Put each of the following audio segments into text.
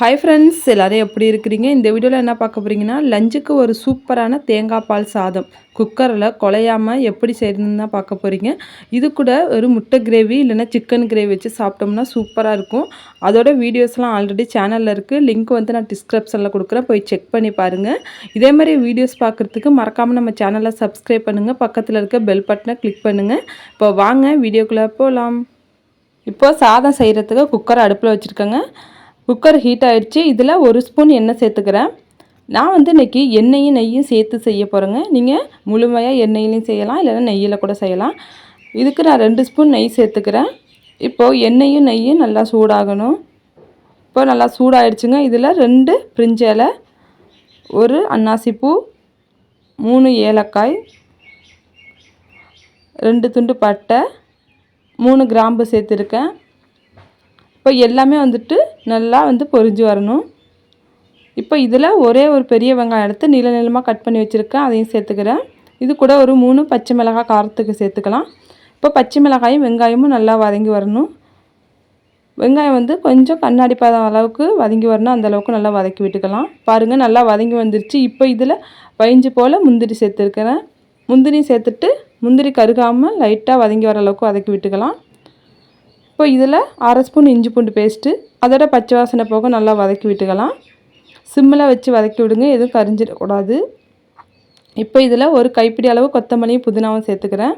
Hi friends எல்லோரும் எப்படி இருக்கிறீங்க? இந்த வீடியோவில் என்ன பார்க்க போகிறீங்கன்னா லஞ்சுக்கு ஒரு சூப்பரான தேங்காய் பால் சாதம். குக்கரில் குலையாமல் எப்படி செய்யணுன்னு தான் பார்க்க போகிறீங்க இது கூட ஒரு முட்டை கிரேவி இல்லைன்னா சிக்கன் கிரேவி வச்சு சாப்பிட்டோம்னா சூப்பராக இருக்கும். அதோட வீடியோஸ்லாம் ஆல்ரெடி சேனலில் இருக்குது லிங்க் வந்து நான் டிஸ்கிரிப்ஷனில் கொடுக்குறேன். போய் செக் பண்ணி பாருங்கள் இதே மாதிரி வீடியோஸ் பார்க்குறதுக்கு மறக்காமல் நம்ம சேனலை சப்ஸ்கிரைப் பண்ணுங்கள் பக்கத்தில் இருக்க பெல் பட்டனை கிளிக் பண்ணுங்கள் இப்போ வாங்க வீடியோக்குள்ளே போகலாம் இப்போது சாதம் செய்கிறதுக்கு குக்கரை அடுப்பில் வச்சுருக்கேங்க. குக்கர் ஹீட் ஆகிடுச்சு இதில் ஒரு ஸ்பூன் எண்ணெய் சேர்த்துக்கிறேன். நான் வந்து இன்றைக்கி எண்ணெயும் நெய்யும் சேர்த்து செய்ய போகிறேங்க நீங்கள் முழுமையாக எண்ணெயிலையும் செய்யலாம் இல்லைன்னா நெய்யில் கூட செய்யலாம். இதுக்கு நான் ரெண்டு ஸ்பூன் நெய் சேர்த்துக்கிறேன். இப்போது எண்ணெயும் நெய்யும் நல்லா சூடாகணும். இப்போ நல்லா சூடாகிடுச்சுங்க இதில் ரெண்டு பிரிஞ்சலை ஒரு அன்னாசிப்பூ மூணு ஏலக்காய் ரெண்டு துண்டு பட்டை மூணு கிராம்பு சேர்த்துருக்கேன். இப்போ எல்லாமே வந்துட்டு நல்லா வந்து பொரிஞ்சு வரணும். இப்போ இதில் ஒரே ஒரு பெரிய வெங்காயம் எடுத்து நீள நீளமாக கட் பண்ணி வச்சுருக்கேன். அதையும் சேர்த்துக்கிறேன். இது கூட ஒரு மூணு பச்சை மிளகாய் காரத்துக்கு சேர்த்துக்கலாம். இப்போ பச்சை மிளகாயும் வெங்காயமும் நல்லா வதங்கி வரணும். வெங்காயம் வந்து கொஞ்சம் கண்ணாடி பாதம் அளவுக்கு வதங்கி வரணும். அந்த அளவுக்கு நல்லா வதக்கி விட்டுக்கலாம். பாருங்கள் நல்லா வதங்கி வந்துருச்சு. இப்போ இதில் பயஞ்சு போல் முந்திரி சேர்த்துருக்கிறேன். முந்திரி சேர்த்துட்டு முந்திரி கருகாமல் லைட்டாக வதங்கி வர அளவுக்கு வதக்கி விட்டுக்கலாம். இப்போ இதில் அரை ஸ்பூன் இஞ்சி பூண்டு பேஸ்ட்டு அதோட பச்சை வாசனை போக நல்லா வதக்கி விட்டுக்கலாம். சிம்மில் வச்சு வதக்கி விடுங்க எதுவும் கரிஞ்சிடக்கூடாது. இப்போ இதில் ஒரு கைப்பிடி அளவு கொத்தமல்லியும் புதினாவும் சேர்த்துக்கிறேன்.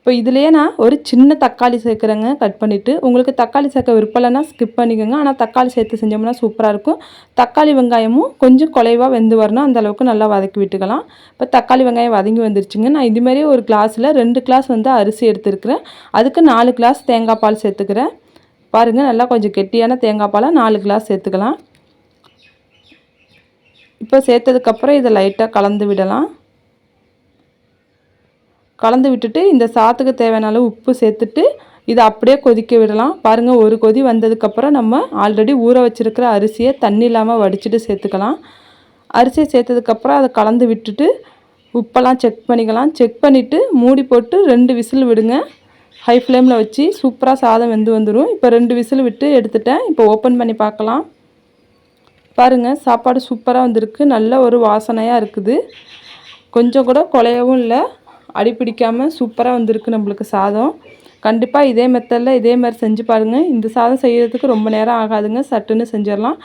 இப்போ இதுலேயே நான் ஒரு சின்ன தக்காளி சேர்க்குறேங்க கட் பண்ணிவிட்டு உங்களுக்கு தக்காளி சேர்க்க விருப்பலைன்னா ஸ்கிப் பண்ணிக்கோங்க. ஆனால் தக்காளி சேர்த்து செஞ்சோம்னா சூப்பராக இருக்கும். தக்காளி வெங்காயமும் கொஞ்சம் குலைவாக வெந்து வரணும். அந்தளவுக்கு நல்லா வதக்கி விட்டுக்கலாம். இப்போ தக்காளி வெங்காயம் வதங்கி வந்துருச்சுங்க. நான் இதுமாரி ஒரு கிளாஸில் ரெண்டு கிளாஸ் வந்து அரிசி எடுத்துருக்கிறேன். அதுக்கு நாலு கிளாஸ் தேங்காய் பால் சேர்த்துக்கிறேன். பாருங்கள் நல்லா கொஞ்சம் கெட்டியான தேங்காய் பாலை நாலு கிளாஸ் சேர்த்துக்கலாம். இப்போ சேர்த்ததுக்கப்புறம் இதை லைட்டாக கலந்து விடலாம். கலந்து விட்டுட்டு இந்த சாத்துக்கு தேவையான அளவு உப்பு சேர்த்துட்டு இதை அப்படியே கொதிக்க விடலாம். பாருங்கள் ஒரு கொதி வந்ததுக்கப்புறம் நம்ம ஆல்ரெடி ஊற வச்சுருக்கிற அரிசியை தண்ணி இல்லாமல் வடிச்சிட்டு சேர்த்துக்கலாம். அரிசியை சேர்த்ததுக்கப்புறம் அதை கலந்து விட்டுட்டு உப்பெல்லாம் செக் பண்ணிக்கலாம். செக் பண்ணிவிட்டு மூடி போட்டு ரெண்டு விசில் விடுங்க. ஹை ஃப்ளேமில் வச்சு சூப்பராக சாதம் வெந்து வந்துடும் இப்போ ரெண்டு விசில் விட்டு எடுத்துட்டேன். இப்போ ஓப்பன் பண்ணி பார்க்கலாம். பாருங்கள் சாப்பாடு சூப்பராக வந்திருக்கு. நல்ல ஒரு வாசனையாக இருக்குது. கொஞ்சம் கூட குலையவும் இல்லை. அடி பிடிக்காமல் சூப்பராக வந்திருக்கு நம்மளுக்கு சாதம். கண்டிப்பாக இதே மெத்தடில் இதே மாதிரி செஞ்சு பாருங்கள் இந்த சாதம் செய்கிறதுக்கு ரொம்ப நேரம் ஆகாதுங்க. சட்டுன்னு செஞ்சிடலாம்.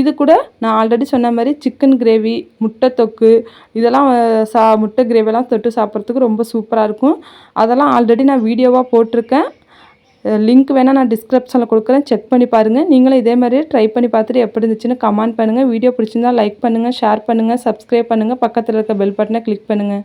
இது கூட நான் ஆல்ரெடி சொன்ன மாதிரி சிக்கன் கிரேவி முட்டை தொக்கு இதெல்லாம் சா முட்டை கிரேவியெல்லாம் தொட்டு சாப்பிட்றதுக்கு ரொம்ப சூப்பராக இருக்கும். அதெல்லாம் ஆல்ரெடி நான் வீடியோவாக போட்டிருக்கேன். லிங்க் வேணால் நான் டிஸ்கிரிப்ஷனில் கொடுக்குறேன். செக் பண்ணி பாருங்கள் நீங்களும் இதே மாதிரி ட்ரை பண்ணி பார்த்துட்டு எப்படி இருந்துச்சுன்னு கமெண்ட் பண்ணுங்கள் வீடியோ பிடிச்சிருந்தால் லைக் பண்ணுங்கள் ஷேர் பண்ணுங்கள் சப்ஸ்கிரைப் பண்ணுங்கள் பக்கத்தில் இருக்க பெல் பட்டனை கிளிக் பண்ணுங்கள்